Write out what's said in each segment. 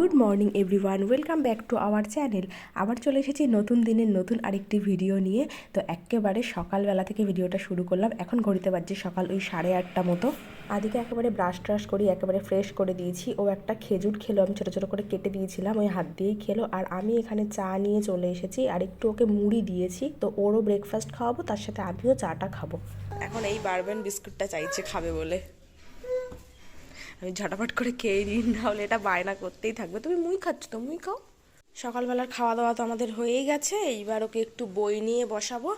Good morning everyone, welcome back to our channel. আবার চলে এসেছি নতুন দিনের নতুন আরেকটি ভিডিও নিয়ে। তো একেবারে সকালবেলা থেকে ভিডিওটা শুরু করলাম। এখন ঘড়িতে বাজছে সকাল ওই সাড়ে আটটা মতো। আদিকে একেবারে ব্রাশ ট্রাশ করি, একেবারে ফ্রেশ করে দিয়েছি। ও একটা খেজুর খেলো, আমি ছোটো ছোটো করে কেটে দিয়েছিলাম, ওই হাত দিয়েই খেলো। আর আমি এখানে চা নিয়ে চলে এসেছি, আর একটু ওকে মুড়ি দিয়েছি। তো ওরও ব্রেকফাস্ট খাওয়াবো, তার সাথে আমিও চাটা খাব। এখন এই বারবেন বিস্কুটটা চাইছে, খাবে বলে। আমি ঝটাপট করে খেয়ে নিই, না হলে এটা বায়না করতেই থাকবে। তুমি মুই খাচ্ছ তো? মুই খাও। সকালবেলার খাওয়া দাওয়া তো আমাদের হয়েই গেছে। এইবার ওকে একটু বই নিয়ে বসাবো,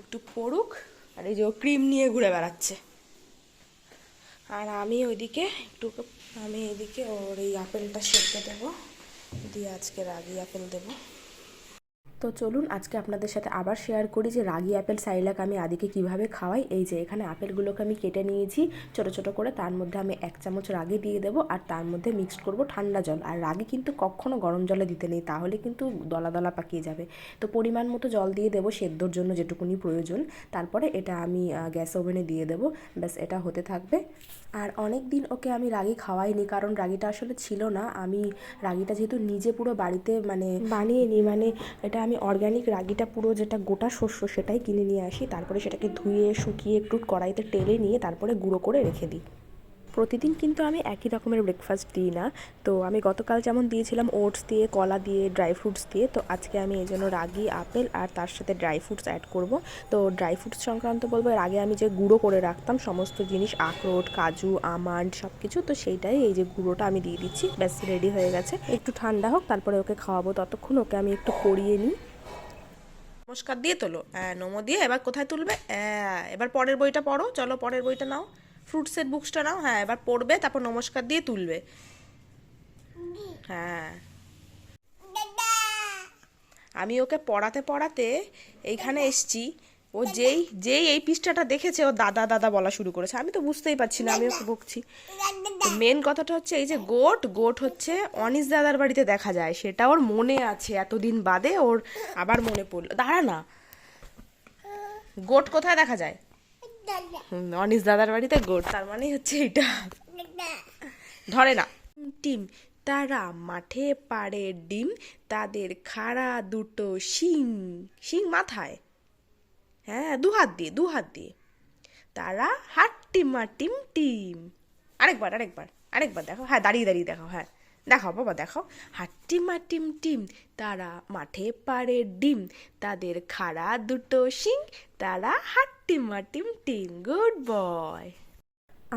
একটু পড়ুক, আর এই যে ও ক্রিম নিয়ে ঘুরে বেড়াচ্ছে। আর আমি ওইদিকে একটু, আমি এদিকে ওর এই আপেলটা সেঁকে দেবো। দিয়ে আজকে রাগি আপেল দেবো। তো চলুন আজকে আপনাদের সাথে আবার শেয়ার করি যে রাগি আপেল সাইলাক আমি আদিকে কীভাবে খাওয়াই। এই যে এখানে আপেলগুলোকে আমি কেটে নিয়েছি, ছোট ছোট করে। তার মধ্যে আমি এক চামচ রাগি দিয়ে দেবো আর তার মধ্যে মিক্সড করব ঠান্ডা জল। আর রাগি কিন্তু কখনো গরম জলে দিতে নেই, তাহলে কিন্তু দলা দলা পাকিয়ে যাবে। তো পরিমাণ মতো জল দিয়ে দেবো সেদ্ধর জন্য যেটুকুনি প্রয়োজন। তারপরে এটা আমি গ্যাস ওভেনে দিয়ে দেবো। ব্যাস, এটা হতে থাকবে। আর অনেক দিন ওকে আমি রাগি খাওয়াইনি কারণ রাগিটা আসলে ছিল না। আমি রাগিটা যেহেতু নিজে পুরো বাড়িতে মানে বানিয়ে নিই মানে এটা আমি অর্গ্যানিক রাগিটা পুরো যেটা গোটা শস্য সেটাই কিনে নিয়ে আসি তারপরে সেটাকে ধুয়ে শুকিয়ে একটু কড়াইতে টেলে নিয়ে তারপরে গুঁড়ো করে রেখে দিই। প্রতিদিন কিন্তু আমি একই রকমের ব্রেকফাস্ট দিই না। তো আমি গতকাল যেমন দিয়েছিলাম ওটস দিয়ে, কলা দিয়ে ড্রাই ফ্রুটস দিয়ে, তো আজকে আমি এই জন্য রাগি, আপেল আর তার সাথে ড্রাই ফ্রুটস অ্যাড করব। তো ড্রাই ফ্রুটস সংক্রান্ত বলব, এর আগে আমি যে গুঁড়ো করে রাখতাম, সমস্ত জিনিস, আখরোট, কাজু, আমান্ড সব কিছু তো সেইটাই এই যে গুঁড়োটা আমি দিয়ে দিচ্ছি, ব্যাস রেডি হয়ে গেছে। একটু ঠান্ডা হোক, তারপরে ওকে খাওয়াবো, ততক্ষণ ওকে আমি একটু পরিয়ে নিই। নমস্কার, দিয়ে তোলো। নমো দিয়ে এবার কোথায় তুলবে? এবার পরের বইটা পড়ো। চলো, পরের বইটা নাও। ফ্রুটসের বুকসটা নাও হ্যাঁ এবার পড়বে, তারপর নমস্কার দিয়ে তুলবে। হ্যাঁ। আমি ওকে পড়াতে পড়াতে এইখানে এসছি। ও যেই যেই এই পৃষ্ঠাটা দেখেছে, ও দাদা দাদা বলা শুরু করেছে। আমি তো বুঝতেই পারছি না আমি ওকে বকছি। মেন কথাটা হচ্ছে এই যে গোট গোট হচ্ছে অনিস দাদার বাড়িতে দেখা যায়। সেটা ওর মনে আছে, এতদিন বাদে ওর আবার মনে পড়ল। দাঁড়া না। গোট কোথায় দেখা যায়? অনিস দাদার বাড়িতে গোট, তার মানে হচ্ছে এটা। ধরে না। টিম তারা মাঠে পাড়ে ডিম, তাদের খাড়া দুটো শিং শিং মাথায়। হ্যাঁ দু হাত দিয়ে, দু হাত দিয়ে। তারা হাট হাট্টিমা টিম। টিম আরেকবার আরেকবার আরেকবার দেখো হ্যাঁ দাঁড়িয়ে দাঁড়িয়ে দেখো হ্যাঁ। দেখাও, বাবা দেখো হাট্টিমা টিম টিম, তারা মাঠে পারে ডিম। তাদের খাড়া দুটো শিং, তারা হাট্টিমা টিম টিম, গুড বয়।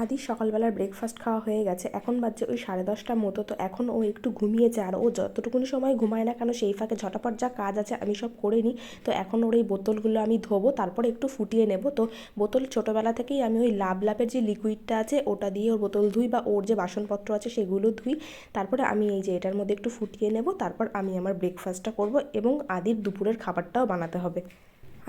আদি সকালবেলার ব্রেকফাস্ট খাওয়া হয়ে গেছে। এখন বাজছে ওই সাড়ে দশটার মতো, তো এখন ও একটু ঘুমিয়েছে আর ও যতটুকুনি সময় ঘুমায় না কেন সেই ফাঁকে ঝটাপট যা কাজ আছে আমি সব করে নিই। তো এখন ওর এই বোতলগুলো আমি ধোবো, তারপরে একটু ফুটিয়ে নেব। তো বোতল ছোটোবেলা থেকেই আমি ওই লাভ লাভের যে লিকুইডটা আছে, ওটা দিয়ে ওর বোতল ধুই বা ওর যে বাসনপত্র আছে সেগুলো ধুই। তারপরে আমি এই যে এটার মধ্যে একটু ফুটিয়ে নেব, তারপর আমি আমার ব্রেকফাস্টটা করব এবং আদির দুপুরের খাবারটাও বানাতে হবে।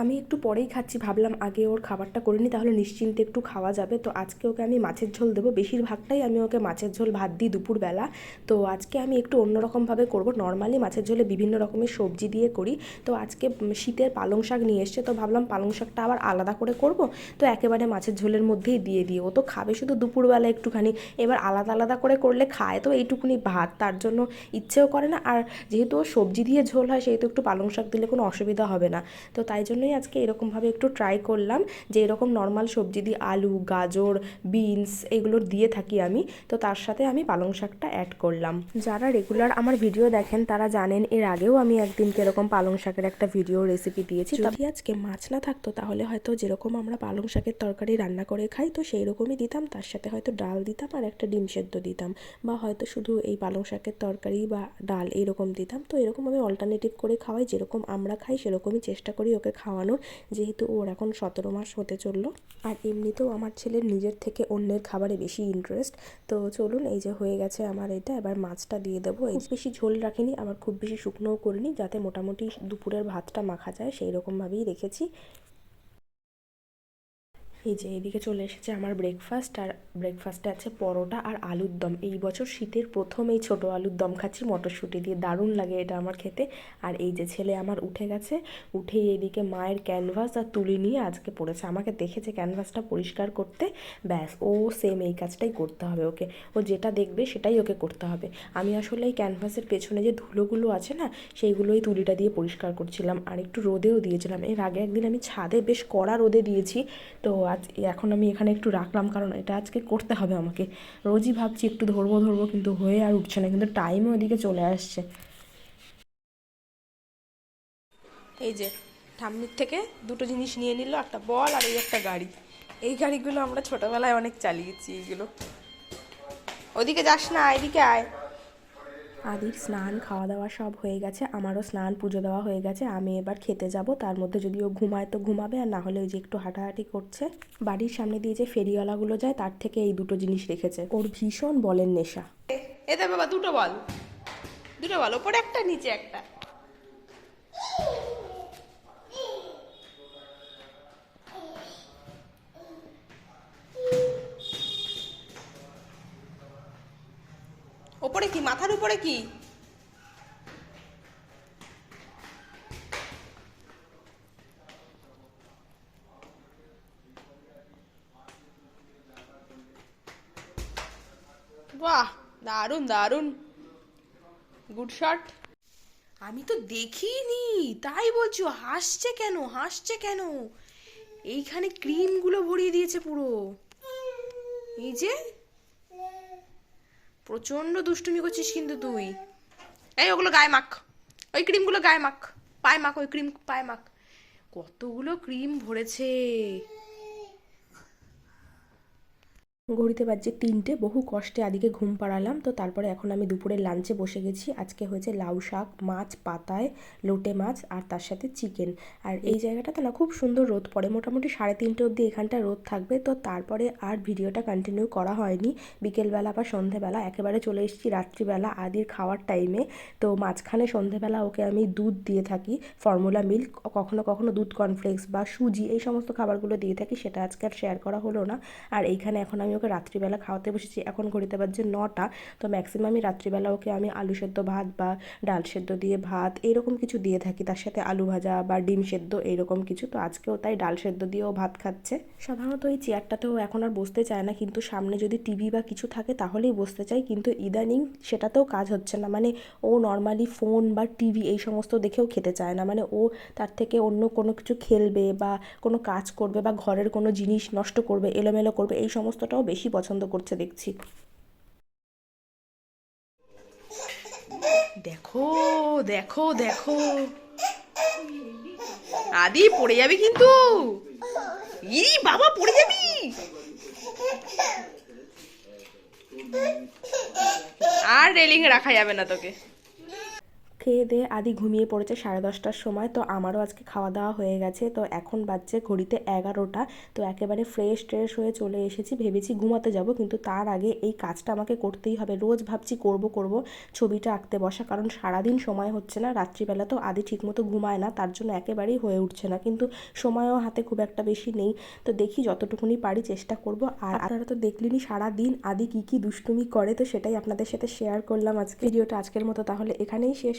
আমি একটু পরেই খাচ্ছি, ভাবলাম আগে ওর খাবারটা করে নিই, তাহলে নিশ্চিন্তে একটু খাওয়া যাবে। তো আজকে ওকে আমি মাছের ঝোল দেবো, বেশিরভাগটাই আমি ওকে মাছের ঝোল ভাত দিই দুপুরবেলা। তো আজকে আমি একটু অন্যরকমভাবে করব, নর্মালি মাছের ঝোলে বিভিন্ন রকমের সবজি দিয়ে করি। তো আজকে শীতের পালং শাক নিয়ে এসছে, তো ভাবলাম পালং শাকটা আবার আলাদা করে করব। তো একেবারে মাছের ঝোলের মধ্যেই দিয়ে দিই, ও তো খাবে শুধু দুপুরবেলা একটুখানি। এবার আলাদা আলাদা করে করলে খায় তো এইটুকুনি ভাত, তার জন্য ইচ্ছেও করে না। আর যেহেতু সবজি দিয়ে ঝোল হয়, সেহেতু একটু পালং শাক দিলে কোনো অসুবিধা হবে না। তো তাই জন্যই আজকে এরকমভাবে একটু ট্রাই করলাম যে এরকম নর্মাল সবজি দিয়ে আলু, গাজর বিনস এগুলো দিয়ে থাকি আমি। তো তার সাথে আমি পালং শাকটা অ্যাড করলাম। যারা রেগুলার আমার ভিডিও দেখেন, তারা জানেন এর আগেও আমি একদিনকে এরকম পালং শাকের একটা ভিডিও রেসিপি দিয়েছি। যদি আজকে মাছ না থাকতো, তাহলে হয়তো যেরকম আমরা পালং শাকের তরকারি রান্না করে খাই, তো সেই রকমই দিতাম। তার সাথে হয়তো ডাল দিতাম আর একটা ডিম সেদ্ধ দিতাম। বা হয়তো শুধু এই পালং শাকের তরকারি বা ডাল এইরকম দিতাম। তো এরকম আমি অল্টারনেটিভ করে খাওয়াই, যেরকম আমরা খাই, সেরকমই চেষ্টা করি ওকে খাওয়ানোর, যেহেতু ওর এখন সতেরো মাস হতে চলল। আর এমনিতেও আমার ছেলের নিজের থেকে অন্যের খাবারে বেশি ইন্টারেস্ট তো চলুন, এই যে হয়ে গেছে আমার এটা, এবার মাছটা দিয়ে দেবো। এই বেশি ঝোল রাখিনি, আবার খুব বেশি শুকনোও করিনি, যাতে মোটামুটি দুপুরের ভাতটা মাখা যায় সেই রকমভাবেই রেখেছি। এই যে এদিকে চলে এসেছে আমার ব্রেকফাস্ট আর ব্রেকফাস্টে আছে পরোটা আর আলুর দম। এই বছর শীতের প্রথম এই ছোটো আলুর দম খাচ্ছি, মটরশুঁটি দিয়ে। দারুণ লাগে এটা আমার খেতে। আর এই যে ছেলে আমার উঠে গেছে, উঠেই এইদিকে মায়ের ক্যানভাস আর তুলি নিয়ে আজকে পড়েছে। আমাকে দেখেছে ক্যানভাসটা পরিষ্কার করতে। ব্যাস, ও সেম এই কাজটাই করতে হবে ওকে। ও যেটা দেখবে সেটাই ওকে করতে হবে। আমি আসলে এই ক্যানভাসের পেছনে যে ধুলোগুলো আছে না, সেইগুলোই তুলিটা দিয়ে পরিষ্কার করছিলাম। আর একটু রোদেও দিয়েছিলাম। এর আগে একদিন আমি ছাদে বেশ কড়া রোদে দিয়েছি। তো আজ এখন আমি এখানে একটু রাখলাম, কারণ এটা আজকে করতে হবে আমাকে। রোজই ভাবছি একটু ধরবো ধরবো, কিন্তু হয়ে আর উঠছে না, কিন্তু টাইমও ওদিকে চলে আসছে। এই যে, ঠাম্মির থেকে দুটো জিনিস নিয়ে নিল, একটা বল আর এই একটা গাড়ি। এই গাড়িগুলো আমরা ছোটবেলায় অনেক চালিয়েছি এইগুলো ওদিকে যাস না, এদিকে আয়। আদির স্নান খাওয়া দাওয়া সব হয়ে গেছে, আমারও স্নান, পুজো দেওয়া হয়ে গেছে, আমি এবার খেতে যাব। তার মধ্যে যদি ও ঘুমায় তো ঘুমাবে, আর না হলে ওই যে একটু হাঁটাহাঁটি করছে। বাড়ির সামনে দিয়ে যে ফেরিওয়ালাগুলো যায়, তার থেকে এই দুটো জিনিস রেখেছে। ওর ভীষণ বলের নেশা। এতে বাবা, দুটো বল। দুটো বল, ওপরে একটা, নিচে একটা। মাথার উপরে কি? বাহ, দারুণ দারুণ। গুড শট আমি তো দেখিনি, তাই বলছো হাসছে কেন হাসছে কেন? এইখানে ক্রিমগুলো ভরিয়ে দিয়েছে পুরো। এই যে প্রচণ্ড দুষ্টুমি করছিস কিন্তু তুই। এই ওগুলো গায়ে মাখ। ওই ক্রিমগুলো গায়ে মাখ। পায়ে মাখ, ওই ক্রিম, পায়ে মাখ। কতগুলো ক্রিম ভরেছে। ঘড়িতে বাজছে তিনটে, বহু কষ্টে আদিকে ঘুম পাড়ালাম। তো তারপরে এখন আমি দুপুরে লাঞ্চে বসে গেছি। আজকে হয়েছে লাউ শাক, মাছ, পাতায় লোটে মাছ আর তার সাথে চিকেন আর এই জায়গাটাতে না খুব সুন্দর রোদ পড়ে। মোটামুটি সাড়ে তিনটে অবধি এখানটা রোদ থাকবে। তো তারপরে আর ভিডিওটা কন্টিনিউ করা হয়নি। বিকেলবেলা বা সন্ধেবেলা একেবারে চলে এসেছি রাত্রিবেলা আদির খাওয়ার টাইমে তো মাঝখানে সন্ধেবেলা ওকে আমি দুধ দিয়ে থাকি ফর্মুলা মিল্ক কখনো কখনো দুধ কর্নফ্লেক্স বা সুজি, এই সমস্ত খাবারগুলো দিয়ে থাকি, সেটা আজকে আর শেয়ার করা হলো না। আর এইখানে এখন আমি ওকে রাত্রিবেলা খাওয়াতে বসেছি, এখন ঘড়িতে বাজছে নটা, তো ম্যাক্সিমামই রাত্রিবেলা ওকে আমি আলু সেদ্ধ ভাত বা ডাল সেদ্ধ দিয়ে ভাত এরকম কিছু দিয়ে থাকি, তার সাথে আলু ভাজা বা ডিম সেদ্ধ এইরকম কিছু, তো আজকেও তাই ডাল সেদ্ধ দিয়েও ভাত খাচ্ছে। সাধারণত এই চেয়ারটাতেও এখন আর বসতে চায় না, কিন্তু সামনে যদি টিভি বা কিছু থাকে তাহলেই বসতে চাই কিন্তু ইদানিং সেটাতেও কাজ হচ্ছে না মানে ও নর্মালি ফোন বা টিভি এই সমস্ত দেখেও খেতে চায় না মানে ও তার থেকে অন্য কোনো কিছু খেলবে বা কোনো কাজ করবে বা ঘরের কোনো জিনিস নষ্ট করবে, এলোমেলো করবে, এই সমস্তটাও বেশি পছন্দ করছে দেখছি। দেখো দেখো দেখো। আদি, পড়ে যাবি কিন্তু। ই বাবা, পড়ে যাবি। আর রেলিং রাখা যাবে না তোকে। খেয়ে দিয়ে আদি ঘুমিয়ে পড়েছে সাড়ে দশটার সময়, তো আমারও আজকে খাওয়া দাওয়া হয়ে গেছে, তো এখন বাজছে ঘড়িতে এগারোটা, তো একেবারে ফ্রেশ ট্রেশ হয়ে চলে এসেছি, ভেবেছি ঘুমাতে যাব, কিন্তু তার আগে এই কাজটা আমাকে করতেই হবে, রোজ ভাবছি করব করব, ছবিটা আঁকতে বসা, কারণ সারাদিন সময় হচ্ছে না, রাত্রিবেলা তো আদি ঠিকমতো ঘুমায় না, তার জন্য একেবারেই হয়ে উঠছে না, কিন্তু সময়ও হাতে খুব একটা বেশি নেই, তো দেখি যতটুকুনি পারি চেষ্টা করব, আর আপনারা তো দেখলেনই সারাদিন আদি কি কি দুষ্টুমি করে, তো সেটাই আপনাদের সাথে শেয়ার করলাম আজকে, ভিডিওটা আজকের মতো, তাহলে এখানেই শেষ